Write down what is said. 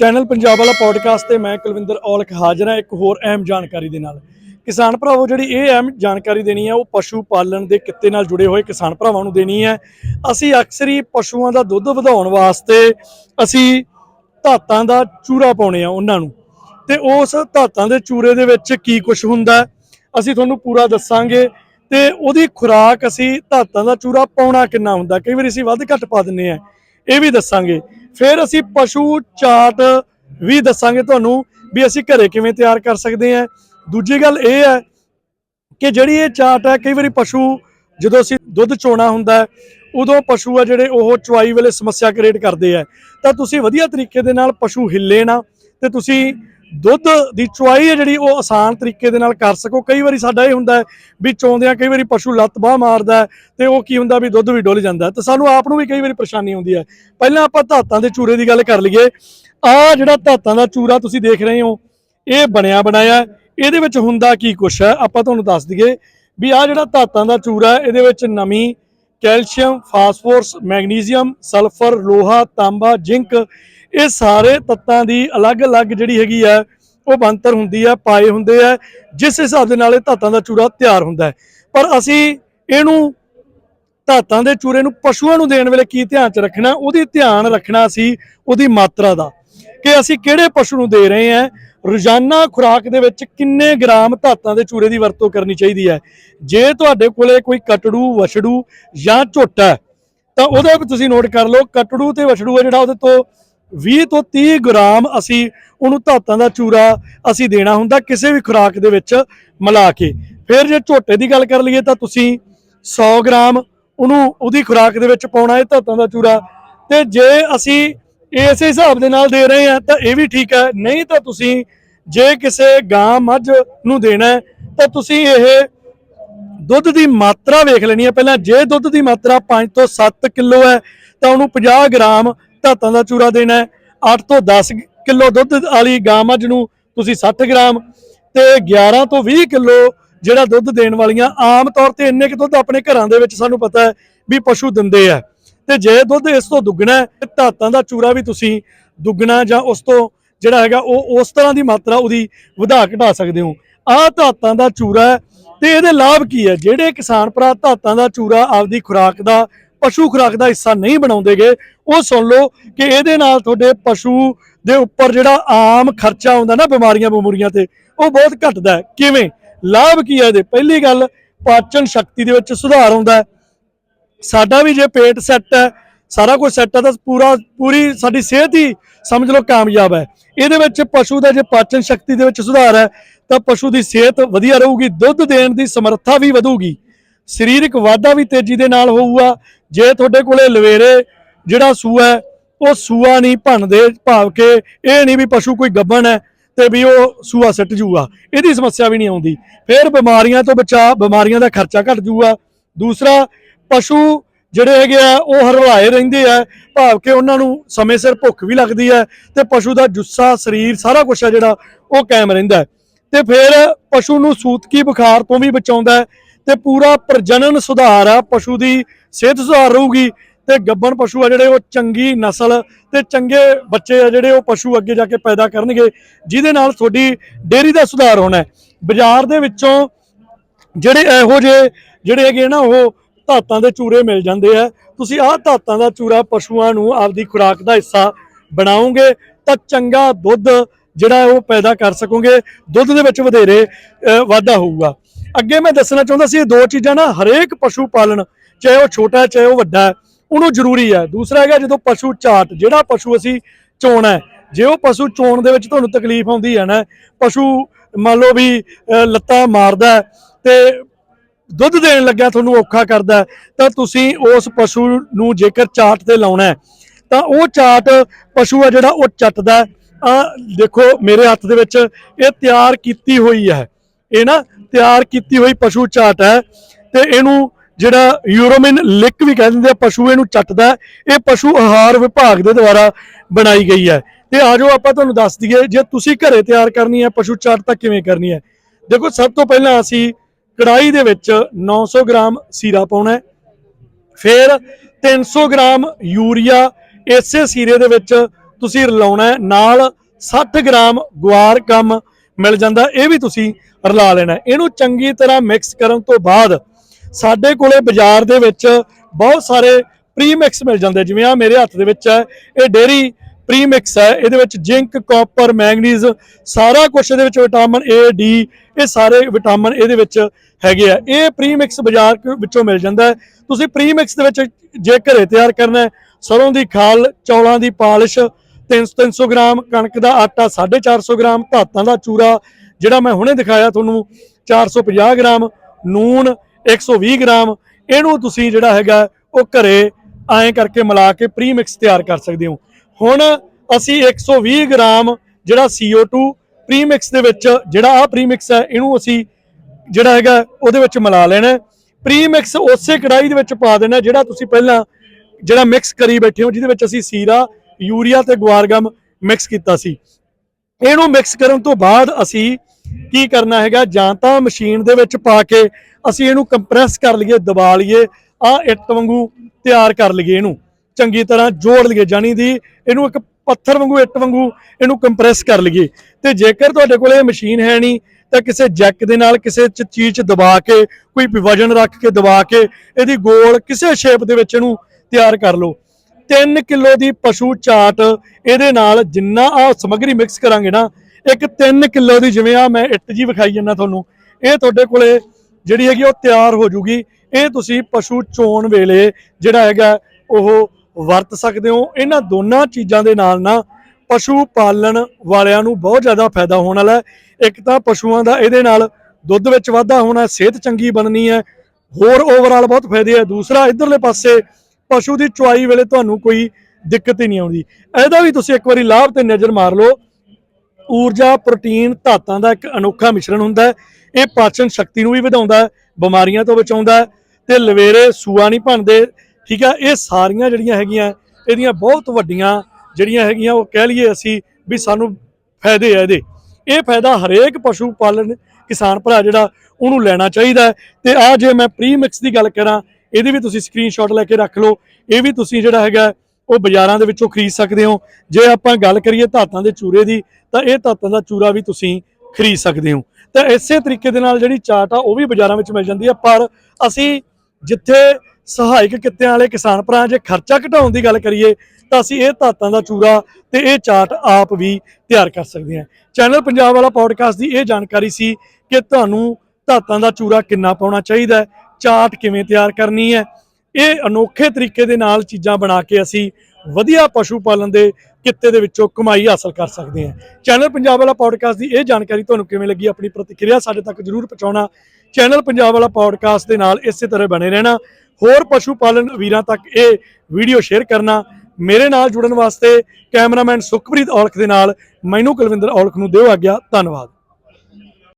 Channel Punjab ਵਾਲਾ podcast ਤੇ ਮੈਂ ਕੁਲਵਿੰਦਰ ਔਲਖ ਹਾਜ਼ਰ ਹਾਂ ਇੱਕ ਹੋਰ ਅਹਿਮ ਜਾਣਕਾਰੀ ਦੇ ਨਾਲ। ਕਿਸਾਨ ਭਰਾਵੋ, ਜਿਹੜੀ ਇਹ ਅਹਿਮ ਜਾਣਕਾਰੀ ਦੇਣੀ ਹੈ, ਉਹ ਪਸ਼ੂ ਪਾਲਣ ਦੇ ਕਿੱਤੇ ਨਾਲ ਜੁੜੇ ਹੋਏ ਕਿਸਾਨ ਭਰਾਵਾਂ ਨੂੰ ਦੇਣੀ ਹੈ। ਅਸੀਂ ਅਕਸਰ ਹੀ ਪਸ਼ੂਆਂ ਦਾ ਦੁੱਧ ਵਧਾਉਣ ਵਾਸਤੇ ਅਸੀਂ ਧਾਤਾਂ ਦਾ ਚੂਰਾ ਪਾਉਣੇ ਆ ਉਹਨਾਂ ਨੂੰ। ਤੇ ਉਸ ਧਾਤਾਂ ਦੇ ਚੂਰੇ ਦੇ ਵਿੱਚ ਕੀ ਕੁਝ ਹੁੰਦਾ ਅਸੀਂ ਤੁਹਾਨੂੰ ਪੂਰਾ ਦੱਸਾਂਗੇ। ਤੇ ਉਹਦੀ ਖੁਰਾਕ ਅਸੀਂ ਧਾਤਾਂ ਦਾ ਚੂਰਾ ਪਾਉਣਾ ਕਿੰਨਾ ਹੁੰਦਾ, ਕਈ ਵਾਰੀ ਅਸੀਂ ਵੱਧ ਘੱਟ ਪਾ ਦਿੰਨੇ ਆ ਇਹ ਵੀ ਦੱਸਾਂਗੇ। ਫਿਰ ਅਸੀਂ ਪਸ਼ੂ ਚਾਟ ਵੀ ਦੱਸਾਂਗੇ ਤੁਹਾਨੂੰ ਵੀ ਅਸੀਂ ਘਰੇ ਕਿਵੇਂ ਤਿਆਰ ਕਰ ਸਕਦੇ ਹਾਂ। ਦੂਜੀ ਗੱਲ ਇਹ ਹੈ ਕਿ ਜਿਹੜੀ ਇਹ ਚਾਟ ਹੈ, ਕਈ ਵਾਰੀ ਪਸ਼ੂ ਜਦੋਂ ਅਸੀਂ ਦੁੱਧ ਚੋਣਾ ਹੁੰਦਾ ਉਦੋਂ ਪਸ਼ੂ ਆ ਜਿਹੜੇ ਉਹ ਚੁਆਈ ਵੇਲੇ ਸਮੱਸਿਆ ਕ੍ਰੀਏਟ ਕਰਦੇ ਆ। ਤਾਂ ਤੁਸੀਂ ਵਧੀਆ ਤਰੀਕੇ ਦੇ ਨਾਲ ਪਸ਼ੂ ਹਿੱਲੇ ਨਾ ਤੇ ਤੁਸੀਂ ਦੁੱਧ ਦੀ ਚੁਆਈ ਹੈ ਜਿਹੜੀ ਉਹ ਆਸਾਨ ਤਰੀਕੇ ਦੇ ਨਾਲ ਕਰ ਸਕੋ। ਕਈ ਵਾਰੀ ਸਾਡਾ ਇਹ ਹੁੰਦਾ ਹੈ ਵੀ ਚੋਂਦਿਆਂ ਕਈ ਵਾਰੀ ਪਸ਼ੂ ਲੱਤ ਬਾਹ ਮਾਰਦਾ ਹੈ ਤੇ ਉਹ ਕੀ ਹੁੰਦਾ ਵੀ ਦੁੱਧ ਵੀ ਡੁੱਲ ਜਾਂਦਾ ਹੈ। ਤੇ ਸਾਨੂੰ ਆਪ ਨੂੰ ਵੀ ਕਈ ਵਾਰੀ ਪਰੇਸ਼ਾਨੀ ਆਉਂਦੀ ਹੈ। ਪਹਿਲਾਂ ਆਪਾਂ ਧਾਤਾਂ ਦੇ ਚੂਰੇ ਦੀ ਗੱਲ ਕਰ ਲਈਏ। ਆ ਜਿਹੜਾ ਧਾਤਾਂ ਦਾ ਚੂਰਾ ਤੁਸੀਂ ਦੇਖ ਰਹੇ ਹੋ, ਇਹ ਬਣਿਆ ਬਣਾਇਆ ਇਹਦੇ ਵਿੱਚ ਹੁੰਦਾ ਕੀ ਕੁਛ ਹੈ? ਆਪਾਂ ਤੁਹਾਨੂੰ ਦੱਸ ਦਈਏ ਵੀ ਆ ਜਿਹੜਾ ਧਾਤਾਂ ਦਾ ਚੂਰਾ ਇਹਦੇ ਵਿੱਚ ਨਮੀ, ਕੈਲਸ਼ੀਅਮ, ਫਾਸਫੋਰਸ, ਮੈਗਨੀਜ਼ੀਅਮ, ਸਲਫਰ, ਲੋਹਾ, ਤਾਂਬਾ, ਜ਼ਿੰਕ ਇਹ ਸਾਰੇ ਤੱਤਾਂ ਦੀ ਅਲੱਗ-ਅਲੱਗ ਜਿਹੜੀ ਹੈਗੀ ਆ ਉਹ ਬੰਤਰ ਹੁੰਦੀ ਆ ਪਾਏ ਹੁੰਦੇ ਆ ਜਿਸ ਹਿਸਾਬ ਦੇ ਨਾਲ ਇਹ ਧਾਤਾਂ ਦਾ ਚੂਰਾ ਤਿਆਰ ਹੁੰਦਾ ਪਰ ਅਸੀਂ ਇਹਨੂੰ ਧਾਤਾਂ ਦੇ ਚੂਰੇ ਨੂੰ ਪਸ਼ੂਆਂ ਨੂੰ ਦੇਣ ਵੇਲੇ ਕੀ ਧਿਆਨ ਚ ਰੱਖਣਾ? ਉਹਦੀ ਧਿਆਨ ਰੱਖਣਾ ਸੀ ਉਹਦੀ ਮਾਤਰਾ ਦਾ। ਕਿ ਅਸੀਂ ਕਿਹੜੇ ਪਸ਼ੂ ਨੂੰ ਦੇ ਰਹੇ ਹਾਂ? ਰੋਜ਼ਾਨਾ ਖੁਰਾਕ ਦੇ ਵਿੱਚ ਕਿੰਨੇ ਗ੍ਰਾਮ ਧਾਤਾਂ ਦੇ ਚੂਰੇ ਦੀ ਵਰਤੋਂ ਕਰਨੀ ਚਾਹੀਦੀ ਹੈ? ਜੇ ਤੁਹਾਡੇ ਕੋਲੇ ਕੋਈ ਕਟੜੂ ਵਛੜੂ ਜਾਂ ਝੋਟਾ ਹੈ, ਤਾਂ ਉਹਦਾ ਵੀ ਤੁਸੀਂ ਨੋਟ ਕਰ ਲਓ ਕਟੜੂ ਤੇ ਵਛੜੂ ਹੈ ਜਿਹੜਾ ਉਹਦੇ ਤੋਂ 20 ਤੋਂ 30 ਗ੍ਰਾਮ ਅਸੀਂ ਉਹਨੂੰ ਧਾਤਾਂ ਦਾ ਚੂਰਾ ਅਸੀਂ ਦੇਣਾ ਹੁੰਦਾ ਕਿਸੇ ਵੀ ਖੁਰਾਕ ਦੇ ਵਿੱਚ ਮਿਲਾ ਕੇ। ਫਿਰ ਜੇ ਝੋਟੇ ਦੀ ਗੱਲ ਕਰ ਲਈਏ ਤਾਂ ਤੁਸੀਂ 100 ਗ੍ਰਾਮ ਉਹਨੂੰ ਉਹਦੀ ਖੁਰਾਕ ਦੇ ਵਿੱਚ ਪਾਉਣਾ ਹੈ ਧਾਤਾਂ ਦਾ ਚੂਰਾ। ਤੇ ਜੇ ਅਸੀਂ ਇਸ ਹਿਸਾਬ ਦੇ ਨਾਲ ਦੇ ਰਹੇ ਹਾਂ ਤਾਂ ਇਹ ਵੀ ਠੀਕ ਹੈ। ਨਹੀਂ ਤਾਂ ਤੁਸੀਂ ਜੇ ਕਿਸੇ ਗਾਂ ਮੱਝ ਨੂੰ ਦੇਣਾ ਤਾਂ ਤੁਸੀਂ ਇਹ ਦੁੱਧ ਦੀ ਮਾਤਰਾ ਵੇਖ ਲੈਣੀ ਹੈ। ਪਹਿਲਾਂ ਜੇ ਦੁੱਧ ਦੀ ਮਾਤਰਾ 5 ਤੋਂ 7 ਕਿਲੋ ਹੈ ਤਾਂ ਉਹਨੂੰ 50 ਗ੍ਰਾਮ ਧਾਤਾਂ ਦਾ ਚੂਰਾ ਦੇਣਾ ਹੈ। 8 ਤੋਂ 10 ਕਿਲੋ ਦੁੱਧ ਵਾਲੀ ਗਾਂ ਮੱਝ ਨੂੰ ਤੁਸੀਂ 60 ਗ੍ਰਾਮ ਤੇ 11 ਤੋਂ 20 ਕਿਲੋ ਜਿਹੜਾ ਦੁੱਧ ਦੇਣ ਵਾਲੀਆਂ ਆਮ ਤੌਰ ਤੇ ਇੰਨੇ ਕਿ ਦੁੱਧ ਆਪਣੇ ਘਰਾਂ ਦੇ ਵਿੱਚ ਸਾਨੂੰ ਪਤਾ ਹੈ ਵੀ ਪਸ਼ੂ ਦਿੰਦੇ ਆ। ਤੇ ਜੇ ਦੁੱਧ ਇਸ ਤੋਂ ਦੁੱਗਣਾ ਧਾਤਾਂ ਦਾ ਚੂਰਾ ਵੀ ਤੁਸੀਂ ਦੁੱਗਣਾ ਜਾਂ ਉਸ ਤੋਂ ਜਿਹੜਾ ਹੈਗਾ ਉਹ ਉਸ ਤਰ੍ਹਾਂ ਦੀ ਮਾਤਰਾ ਉਹਦੀ ਵਧਾ ਘਟਾ ਸਕਦੇ ਹੋ। ਆਹ ਧਾਤਾਂ ਦਾ ਚੂਰਾ ਹੈ ਤੇ ਇਹਦੇ ਲਾਭ ਕੀ ਹੈ? ਜਿਹੜੇ ਕਿਸਾਨ ਭਰਾ ਧਾਤਾਂ ਦਾ ਚੂਰਾ ਆਪਦੀ ਖੁਰਾਕ ਦਾ ਪਸ਼ੂ ਖੁਰਾਕ ਦਾ ਹਿੱਸਾ ਨਹੀਂ ਬਣਾਉਂਦੇਗੇ ਉਹ ਸੁਣ ਲਓ ਕਿ ਇਹਦੇ ਨਾਲ ਤੁਹਾਡੇ ਪਸ਼ੂ ਦੇ ਉੱਪਰ ਜਿਹੜਾ ਆਮ ਖਰਚਾ ਆਉਂਦਾ ਨਾ ਬਿਮਾਰੀਆਂ ਬਿਮੂਰੀਆਂ ਤੇ, ਉਹ ਬਹੁਤ ਘਟਦਾ ਹੈ। ਕਿਵੇਂ? ਲਾਭ ਕੀ ਹੈ ਇਹਦੇ? ਪਹਿਲੀ ਗੱਲ, ਪਾਚਨ ਸ਼ਕਤੀ ਦੇ ਵਿੱਚ ਸੁਧਾਰ ਆਉਂਦਾ ਹੈ। ਸਾਡਾ ਵੀ ਜੇ ਪੇਟ ਸੈੱਟ ਹੈ, ਸਾਰਾ ਕੁਝ ਸੈੱਟ ਹੈ, ਤਾਂ ਪੂਰਾ, ਪੂਰੀ ਸਾਡੀ ਸਿਹਤ ਹੀ ਸਮਝ ਲਓ ਕਾਮਯਾਬ ਹੈ। ਇਹਦੇ ਵਿੱਚ ਪਸ਼ੂ ਦਾ ਜੇ ਪਾਚਨ ਸ਼ਕਤੀ ਦੇ ਵਿੱਚ ਸੁਧਾਰ ਹੈ, ਤਾਂ ਪਸ਼ੂ ਦੀ ਸਿਹਤ ਵਧੀਆ ਰਹੂਗੀ, ਦੁੱਧ ਦੇਣ ਦੀ ਸਮਰੱਥਾ ਵੀ ਵਧੂਗੀ। ਸਰੀਰਕ ਵਾਧਾ ਵੀ ਤੇਜ਼ੀ ਦੇ ਨਾਲ ਹੋਊਗਾ। ਜੇ ਤੁਹਾਡੇ ਕੋਲੇ ਲਵੇਰੇ ਜਿਹੜਾ ਸੂਆ ਉਹ ਸੂਆ ਨਹੀਂ ਭੰਨਦੇ ਭਾਵ ਕਿ ਇਹ ਨਹੀਂ ਵੀ ਪਸ਼ੂ ਕੋਈ ਗੱਬਣ ਹੈ ਤੇ ਵੀ ਉਹ ਸੂਆ ਸਿੱਟ ਜੂਗਾ। ਇਹਦੀ ਸਮੱਸਿਆ ਵੀ ਨਹੀਂ ਆਉਂਦੀ। ਫਿਰ ਬਿਮਾਰੀਆਂ ਤੋਂ ਬਚਾ, ਬਿਮਾਰੀਆਂ ਦਾ ਖਰਚਾ ਘਟ ਜੂਗਾ। ਦੂਸਰਾ, ਪਸ਼ੂ ਜਿਹੜੇ ਹੈਗੇ ਆ, ਉਹ ਹਰਵਾਏ ਰਹਿੰਦੇ ਆ, ਭਾਵ ਕਿ ਉਹਨਾਂ ਨੂੰ ਸਮੇਂ ਸਿਰ ਭੁੱਖ ਵੀ ਲੱਗਦੀ ਹੈ ਤੇ ਪਸ਼ੂ ਦਾ ਜੁੱਸਾ, ਸਰੀਰ ਸਾਰਾ ਕੁਝ ਆ ਜਿਹੜਾ, ਉਹ ਕਾਇਮ ਰਹਿੰਦਾ ਹੈ। ਤੇ ਫਿਰ ਪਸ਼ੂ ਨੂੰ ਸੂਤਕੀ ਬੁਖਾਰ ਤੋਂ ਵੀ ਬਚਾਉਂਦਾ ਤੇ ਪੂਰਾ ਪ੍ਰਜਨਨ ਸੁਧਾਰ ਆ, ਪਸ਼ੂ ਦੀ ਸਿਹਤ ਸੁਧਾਰ ਰਹੂਗੀ ਤੇ ਗੱਬਣ ਪਸ਼ੂ ਆ ਜਿਹੜੇ, ਉਹ ਚੰਗੀ ਨਸਲ ਤੇ ਚੰਗੇ ਬੱਚੇ ਆ ਜਿਹੜੇ, ਉਹ ਪਸ਼ੂ ਅੱਗੇ ਜਾ ਕੇ ਪੈਦਾ ਕਰਨਗੇ, ਜਿਹਦੇ ਨਾਲ ਤੁਹਾਡੀ ਡੇਅਰੀ ਦਾ ਸੁਧਾਰ ਹੋਣਾ ਬਾਜ਼ਾਰ ਦੇ ਵਿੱਚੋਂ ਜਿਹੜੇ ਇਹੋ ਜਿਹੇ, ਜਿਹੜੇ ਹੈਗੇ ਨਾ, ਉਹ ਧਾਤਾਂ ਦੇ ਚੂਰੇ ਮਿਲ ਜਾਂਦੇ ਆ। ਤੁਸੀਂ ਆਹ ਧਾਤਾਂ ਦਾ ਚੂਰਾ ਪਸ਼ੂਆਂ ਨੂੰ ਆਪਦੀ ਖੁਰਾਕ ਦਾ ਹਿੱਸਾ ਬਣਾਓਗੇ, ਤਾਂ ਚੰਗਾ ਦੁੱਧ ਜਿਹੜਾ, ਉਹ ਪੈਦਾ ਕਰ ਸਕੋਗੇ। ਦੁੱਧ ਦੇ ਵਿੱਚ ਵਧੇਰੇ ਵਾਧਾ ਹੋਊਗਾ। ਅੱਗੇ ਮੈਂ ਦੱਸਣਾ ਚਾਹੁੰਦਾ ਸੀ ਇਹ ਦੋ ਚੀਜ਼ਾਂ ਨਾ ਹਰੇਕ ਪਸ਼ੂ ਪਾਲਣ ਚਾਹੇ ਉਹ ਛੋਟਾ ਹੈ, ਚਾਹੇ ਉਹ ਵੱਡਾ ਹੈ ਉਹਨੂੰ ਜ਼ਰੂਰੀ ਹੈ। ਦੂਸਰਾ ਹੈਗਾ ਜਦੋਂ ਪਸ਼ੂ ਚਾਟ ਜਿਹੜਾ ਪਸ਼ੂ ਅਸੀਂ ਚੋਣਾ ਹੈ ਜੇ ਉਹ ਪਸ਼ੂ ਚੋਣ ਦੇ ਵਿੱਚ ਤੁਹਾਨੂੰ ਤਕਲੀਫ ਆਉਂਦੀ ਹੈ ਨਾ ਪਸ਼ੂ ਮੰਨ ਲਓ ਵੀ ਲੱਤਾਂ ਮਾਰਦਾ ਹੈ ਤੇ ਦੁੱਧ ਦੇਣ ਲੱਗਿਆ ਤੁਹਾਨੂੰ ਔਖਾ ਕਰਦਾ ਤਾਂ ਤੁਸੀਂ ਉਸ ਪਸ਼ੂ ਨੂੰ ਜੇਕਰ ਚਾਟ ਤੇ ਲਾਉਣਾ ਤਾਂ ਉਹ ਚਾਟ ਪਸ਼ੂ ਆ ਜਿਹੜਾ ਉਹ ਚੱਟਦਾ ਆ ਦੇਖੋ ਮੇਰੇ ਹੱਥ ਦੇ ਵਿੱਚ ਇਹ ਤਿਆਰ ਕੀਤੀ ਹੋਈ ਹੈ। ਇਹ ਨਾ ਤਿਆਰ ਕੀਤੀ ਹੋਈ ਪਸ਼ੂ ਚਾਟ ਹੈ ਤੇ ਇਹਨੂੰ ਜਿਹੜਾ ਯੂਰੋਮਿਨ ਲਿਕ ਵੀ ਕਹਿੰਦੇ ਆ, ਪਸ਼ੂ ਇਹਨੂੰ ਚੱਟਦਾ ਇਹ ਪਸ਼ੂ ਆਹਾਰ ਵਿਭਾਗ ਦੇ ਦੁਆਰਾ ਬਣਾਈ ਗਈ ਹੈ। ਤੇ ਆਜੋ ਆਪਾਂ ਤੁਹਾਨੂੰ ਦੱਸ ਦਈਏ, ਜੇ ਤੁਸੀਂ ਘਰੇ ਤਿਆਰ ਕਰਨੀ ਹੈ ਪਸ਼ੂ ਚਾਟ ਤਾਂ ਕਿਵੇਂ ਕਰਨੀ ਹੈ? ਦੇਖੋ, ਸਭ ਤੋਂ ਪਹਿਲਾਂ ਅਸੀਂ ਕੜਾਈ ਦੇ ਵਿੱਚ 900 ਗ੍ਰਾਮ ਸੀਰਾ ਪਾਉਣਾ ਹੈ। ਫਿਰ 300 ਗ੍ਰਾਮ ਯੂਰੀਆ ਇਸੇ ਸੀਰੇ ਦੇ ਵਿੱਚ ਤੁਸੀਂ ਰਲਾਉਣਾ ਨਾਲ 60 ਗ੍ਰਾਮ ਗੁਆਰ ਕੰਮ ਮਿਲ ਜਾਂਦਾ, ਇਹ ਵੀ ਤੁਸੀਂ ਰਲਾ ਲੈਣਾ। ਇਹਨੂੰ ਚੰਗੀ ਤਰ੍ਹਾਂ ਮਿਕਸ ਕਰਨ ਤੋਂ ਬਾਅਦ ਸਾਡੇ ਕੋਲੇ ਬਾਜ਼ਾਰ ਦੇ ਵਿੱਚ ਬਹੁਤ ਸਾਰੇ ਪ੍ਰੀਮਿਕਸ ਮਿਲ ਜਾਂਦੇ। ਜਿਵੇਂ ਆ ਮੇਰੇ ਹੱਥ ਦੇ ਵਿੱਚ ਹੈ, ਇਹ ਡੇਰੀ ਪ੍ਰੀਮਿਕਸ ਹੈ। ਇਹਦੇ ਵਿੱਚ ਜ਼ਿੰਕ ਕਾਪਰ ਮੈਂਗਨੀਜ਼ ਸਾਰਾ ਕੁਝ ਇਹਦੇ ਵਿੱਚ ਵਿਟਾਮਿਨ ਏ ਡੀ ਇਹ ਸਾਰੇ ਵਿਟਾਮਿਨ ਇਹਦੇ ਵਿੱਚ ਹੈਗੇ ਆ। ਇਹ ਪ੍ਰੀਮਿਕਸ ਬਾਜ਼ਾਰ ਵਿੱਚੋਂ ਮਿਲ ਜਾਂਦਾ ਹੈ। ਤੁਸੀਂ ਪ੍ਰੀਮਿਕਸ ਦੇ ਵਿੱਚ ਜੇ ਘਰੇ ਤਿਆਰ ਕਰਨਾ ਹੈ, ਸਰੋਂ ਦੀ ਖਾਲ, ਚੌਲਾਂ ਦੀ ਪਾਲਿਸ਼ 300 300 ਗ੍ਰਾਮ ਕਣਕ ਦਾ ਆਟਾ 450 ਗ੍ਰਾਮ ਧਾਤਾਂ ਦਾ ਚੂਰਾ, ਜਿਹੜਾ ਮੈਂ ਹੁਣੇ ਦਿਖਾਇਆ ਤੁਹਾਨੂੰ 450 ਗ੍ਰਾਮ, ਨੂਨ 120 ਗ੍ਰਾਮ, ਇਹਨੂੰ ਤੁਸੀਂ ਜਿਹੜਾ ਹੈਗਾ, ਉਹ ਘਰੇ ਐਂ ਕਰਕੇ ਮਿਲਾ ਕੇ ਪ੍ਰੀਮਿਕਸ ਤਿਆਰ ਕਰ ਸਕਦੇ ਹੋ ਹੁਣ ਅਸੀਂ 120 ਗ੍ਰਾਮ ਜਿਹੜਾ CO2 ਪ੍ਰੀਮਿਕਸ ਦੇ ਵਿੱਚ, ਜਿਹੜਾ ਆ ਪ੍ਰੀਮਿਕਸ ਹੈ, ਇਹਨੂੰ ਅਸੀਂ ਜਿਹੜਾ ਹੈਗਾ, ਉਹਦੇ ਵਿੱਚ ਮਿਲਾ ਲੈਣਾ ਹੈ। ਪ੍ਰੀਮਿਕਸ ਉਸੇ ਕੜਾਈ ਦੇ ਵਿੱਚ ਪਾ ਦੇਣਾ ਜਿਹੜਾ ਤੁਸੀਂ ਪਹਿਲਾਂ ਜਿਹੜਾ ਮਿਕਸ ਕਰੀ ਬੈਠੇ ਹੋ, ਜਿਹਦੇ ਵਿੱਚ ਅਸੀਂ ਸੀਰਾ ਯੂਰੀਆ ਤੇ ਗੁਆਰਗਮ ਮਿਕਸ ਕੀਤਾ ਸੀ। ਇਹਨੂੰ ਮਿਕਸ ਕਰਨ ਤੋਂ ਬਾਅਦ ਅਸੀਂ ਕੀ ਕਰਨਾ ਹੈਗਾ, ਜਾਂ ਤਾਂ ਮਸ਼ੀਨ ਦੇ ਵਿੱਚ ਪਾ ਕੇ ਅਸੀਂ ਇਹਨੂੰ ਕੰਪਰੈਸ ਕਰ ਲਈਏ, ਦਬਾ ਲਈਏ ਆ ਇੱਟ ਵਾਂਗੂ ਤਿਆਰ ਕਰ ਲਈਏ ਇਹਨੂੰ। ਚੰਗੀ ਤਰ੍ਹਾਂ ਜੋੜ ਲਈਏ ਜਾਨੀ ਦੀ ਇਹਨੂੰ ਇੱਕ ਪੱਥਰ ਵਾਂਗੂ, ਇੱਟ ਵਾਂਗੂ ਇਹਨੂੰ ਕੰਪਰੈਸ ਕਰ ਲਈਏ। ਤੇ ਜੇਕਰ ਤੁਹਾਡੇ ਕੋਲ ਇਹ ਮਸ਼ੀਨ ਹੈ ਨਹੀਂ, ਤਾਂ ਕਿਸੇ ਜੈਕ ਦੇ ਨਾਲ ਕਿਸੇ ਚ ਚੀਜ਼ ਚ ਦਬਾ ਕੇ, ਕੋਈ ਵਜਨ ਰੱਖ ਕੇ ਦਬਾ ਕੇ, ਇਹਦੀ ਗੋਲ ਕਿਸੇ ਸ਼ੇਪ ਦੇ ਵਿੱਚ ਇਹਨੂੰ ਤਿਆਰ ਕਰ ਲਓ। 3 ਕਿਲੋ ਦੀ ਪਸ਼ੂ ਚਾਟ ਇਹਦੇ ਨਾਲ ਜਿੰਨਾ ਆ ਸਮੱਗਰੀ ਮਿਕਸ ਕਰਾਂਗੇ ਨਾ, ਇੱਕ 3 ਕਿਲੋ ਦੀ ਜਿਵੇਂ ਆ ਮੈਂ ਇੱਟ ਜੀ ਵਿਖਾਈ ਜਾਂਦਾ ਤੁਹਾਨੂੰ, ਇਹ ਤੁਹਾਡੇ ਕੋਲੇ ਜਿਹੜੀ ਹੈਗੀ ਉਹ ਤਿਆਰ ਹੋ ਜੂਗੀ, ਇਹ ਤੁਸੀਂ ਪਸ਼ੂ ਚੋਣ ਵੇਲੇ ਜਿਹੜਾ ਹੈਗਾ ਉਹ ਵਰਤ ਸਕਦੇ ਹੋ। ਇਹਨਾਂ ਦੋਨਾਂ ਚੀਜ਼ਾਂ ਦੇ ਨਾਲ ਨਾ ਪਸ਼ੂ ਪਾਲਣ ਵਾਲਿਆਂ ਨੂੰ ਬਹੁਤ ਜ਼ਿਆਦਾ ਫਾਇਦਾ ਹੋਣ ਵਾਲਾ ਇੱਕ ਤਾਂ ਪਸ਼ੂਆਂ ਦਾ ਇਹਦੇ ਨਾਲ ਦੁੱਧ ਵਿੱਚ ਵਾਧਾ ਹੋਣਾ, ਸਿਹਤ ਚੰਗੀ ਬਣਨੀ ਹੈ, ਹੋਰ ਓਵਰਆਲ ਬਹੁਤ ਫਾਇਦੇ ਹੈ ਦੂਸਰਾ ਇਧਰਲੇ ਪਾਸੇ ਪਸ਼ੂ ਦੀ ਚੁਆਈ ਵੇਲੇ ਤੁਹਾਨੂੰ ਕੋਈ ਦਿੱਕਤ ਹੀ ਨਹੀਂ ਆਉਂਦੀ। ਇਹਦਾ ਵੀ ਤੁਸੀਂ ਇੱਕ ਵਾਰੀ ਲਾਭ ਤੇ ਨਜ਼ਰ ਮਾਰ ਲਓ। ਊਰਜਾ, ਪ੍ਰੋਟੀਨ, ਧਾਤਾਂ ਦਾ ਇੱਕ ਅਨੋਖਾ ਮਿਸ਼ਰਣ ਹੁੰਦਾ ਹੈ। ਇਹ ਪਾਚਨ ਸ਼ਕਤੀ ਨੂੰ ਵੀ ਵਧਾਉਂਦਾ ਹੈ, ਬਿਮਾਰੀਆਂ ਤੋਂ ਬਚਾਉਂਦਾ ਹੈ ਤੇ ਲਵੇਰੇ ਸੂਆ ਨਹੀਂ ਭੰਦੇ ਠੀਕ ਹੈ ਇਹ ਸਾਰੀਆਂ ਜਿਹੜੀਆਂ ਹੈਗੀਆਂ, ਇਹਦੀਆਂ ਬਹੁਤ ਵੱਡੀਆਂ ਜਿਹੜੀਆਂ ਹੈਗੀਆਂ, ਉਹ ਕਹਿ ਲਈਏ ਅਸੀਂ ਵੀ ਸਾਨੂੰ ਫਾਇਦੇ ਆ ਇਹਦੇ। ਇਹ ਫਾਇਦਾ ਹਰੇਕ ਪਸ਼ੂ ਪਾਲਣ ਕਿਸਾਨ ਭਰਾ ਜਿਹੜਾ ਉਹਨੂੰ ਲੈਣਾ ਚਾਹੀਦਾ ਹੈ। ਤੇ ਆ ਜੇ ਮੈਂ ਪ੍ਰੀਮਿਕਸ ਦੀ ਗੱਲ ਕਰਾਂ ਇਹਦੀ ਵੀ ਤੁਸੀਂ ਸਕਰੀਨਸ਼ਾਟ ਲੈ ਕੇ ਰੱਖ ਲਓ। ਇਹ ਵੀ ਤੁਸੀਂ ਜਿਹੜਾ ਹੈਗਾ, ਉਹ ਬਾਜ਼ਾਰਾਂ ਦੇ ਵਿੱਚੋਂ ਖਰੀਦ ਸਕਦੇ ਹੋ। ਜੇ ਆਪਾਂ ਗੱਲ ਕਰੀਏ ਧਾਤਾਂ ਦੇ ਚੂਰੇ ਦੀ, ਤਾਂ ਇਹ ਧਾਤਾਂ ਦਾ ਚੂਰਾ ਵੀ ਤੁਸੀਂ ਖਰੀਦ ਸਕਦੇ ਹੋ। ਤਾਂ ਇਸੇ ਤਰੀਕੇ ਦੇ ਨਾਲ ਜਿਹੜੀ ਚਾਟ ਆ, ਉਹ ਵੀ ਬਾਜ਼ਾਰਾਂ ਵਿੱਚ ਮਿਲ ਜਾਂਦੀ ਹੈ ਪਰ ਅਸੀਂ ਜਿੱਥੇ ਸਹਾਇਕ ਕਿੱਤਿਆਂ ਵਾਲੇ ਕਿਸਾਨ ਭਰਾ, ਜੇ ਖਰਚਾ ਘਟਾਉਣ ਦੀ ਗੱਲ ਕਰੀਏ, ਤਾਂ ਅਸੀਂ ਇਹ ਧਾਤਾਂ ਦਾ ਚੂਰਾ ਤੇ ਇਹ ਚਾਟ ਆਪ ਵੀ ਤਿਆਰ ਕਰ ਸਕਦੇ ਹਾਂ। ਚੈਨਲ ਪੰਜਾਬ ਵਾਲਾ ਪੌਡਕਾਸਟ ਦੀ ਇਹ ਜਾਣਕਾਰੀ ਸੀ ਕਿ ਤੁਹਾਨੂੰ ਧਾਤਾਂ ਦਾ ਚੂਰਾ ਕਿੰਨਾ ਪਾਉਣਾ ਚਾਹੀਦਾ ਚਾਟ ਕਿਵੇਂ ਤਿਆਰ ਕਰਨੀ ਹੈ? ਇਹ ਅਨੋਖੇ ਤਰੀਕੇ ਦੇ ਨਾਲ ਚੀਜ਼ਾਂ ਬਣਾ ਕੇ ਅਸੀਂ ਵਧੀਆ ਪਸ਼ੂ ਪਾਲਣ ਦੇ ਕਿੱਤੇ ਦੇ ਵਿੱਚੋਂ ਕਮਾਈ ਹਾਸਲ ਕਰ ਸਕਦੇ ਹਾਂ। ਚੈਨਲ ਪੰਜਾਬ ਵਾਲਾ ਪੌਡਕਾਸਟ ਦੀ ਇਹ ਜਾਣਕਾਰੀ ਤੁਹਾਨੂੰ ਕਿਵੇਂ ਲੱਗੀ, ਆਪਣੀ ਪ੍ਰਤੀਕਿਰਿਆ ਸਾਡੇ ਤੱਕ ਜਰੂਰ ਪਹੁੰਚਾਉਣਾ। ਚੈਨਲ ਪੰਜਾਬ ਵਾਲਾ ਪੌਡਕਾਸਟ ਦੇ ਨਾਲ ਇਸੇ ਤਰ੍ਹਾਂ ਬਣੇ ਰਹਿਣਾ। ਹੋਰ ਪਸ਼ੂ ਪਾਲਣ ਵੀਰਾਂ ਤੱਕ ਇਹ ਵੀਡੀਓ ਸ਼ੇਅਰ ਕਰਨਾ। ਮੇਰੇ ਨਾਲ ਜੁੜਨ ਵਾਸਤੇ ਕੈਮਰਾਮੈਨ ਸੁਖਪ੍ਰੀਤ ਔਲਖ ਦੇ ਨਾਲ, ਮੈਨੂੰ ਕੁਲਵਿੰਦਰ ਔਲਖ ਨੂੰ ਦਿਓ ਆਗਿਆ, ਧੰਨਵਾਦ।